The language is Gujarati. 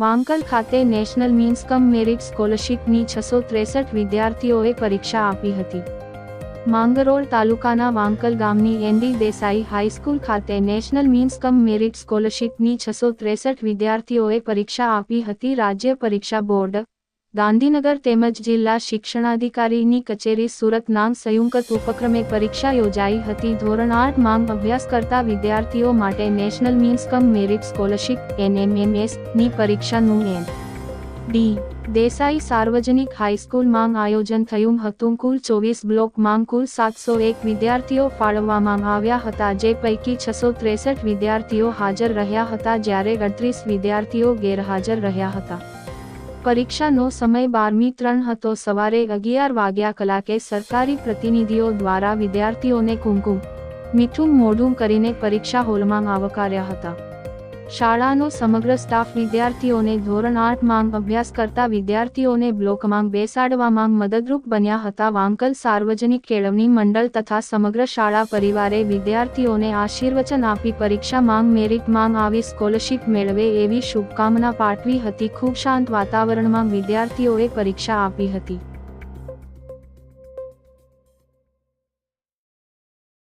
વાંકલ ખાતે નેશનલ મીન્સ કમ મેરિટ સ્કોલરશીપની છસો ત્રેસઠ વિદ્યાર્થીઓએ પરીક્ષા આપી હતી. માંગરોળ તાલુકાના વાંકલ ગામની N D Desai high school ખાતે નેશનલ મીન્સ કમ મેરિટ સ્કોલરશીપની છસો ત્રેસઠ વિદ્યાર્થીઓએ પરીક્ષા આપી હતી રાજ્ય પરીક્ષા બોર્ડ ગાંધીનગર તેમજ જિલ્લા શિક્ષણાધિકારીની કચેરી સુરત નામ સંયુક્ત ઉપક્રમે પરીક્ષા યોજાઈ હતી. ધોરણ આઠ માંગ અભ્યાસ કરતા વિદ્યાર્થીઓ માટે national means cum merit scholarship, એનએમએમએસની પરીક્ષાનું એન ડી. દેસાઈ સાર્વજનિક હાઈસ્કૂલ માંગ આયોજન થયું હતું. કુલ ચોવીસ બ્લોક માંગ કુલ સાતસો એક વિદ્યાર્થીઓ ફાળવવામાં આવ્યા હતા, જે પૈકી છસો ત્રેસઠ વિદ્યાર્થીઓ હાજર રહ્યા હતા, જ્યારે અડત્રીસ વિદ્યાર્થીઓ ગેરહાજર રહ્યા હતા. પરીક્ષાનો સમય બારમી ત્રણ હતો. સવારે અગિયાર વાગ્યા કલાકે સરકારી પ્રતિનિધિઓ દ્વારા વિદ્યાર્થીઓને કુમકુમ, મીઠું મોઢું કરીને પરીક્ષા હોલમાં આવકાર્યા હતા. શાળાનો સમગ્ર સ્ટાફ વિદ્યાર્થીઓને ધોરણ આઠ માંગ, અભ્યાસ કરતા વિદ્યાર્થીઓને બ્લોક માંગ બેસાડવામાં મદદરૂપ બન્યા હતા વાંકલ સાર્વજનિક કેળવણી મંડળ તથા સમગ્ર શાળા પરિવારે વિદ્યાર્થીઓને આશીર્વચન આપી પરીક્ષા માંગ, મેરિટ માંગ, આવી સ્કોલરશીપ મેળવે એવી શુભકામના પાઠવી હતી. ખૂબ શાંત વાતાવરણમાં વિદ્યાર્થીઓએ પરીક્ષા આપી હતી.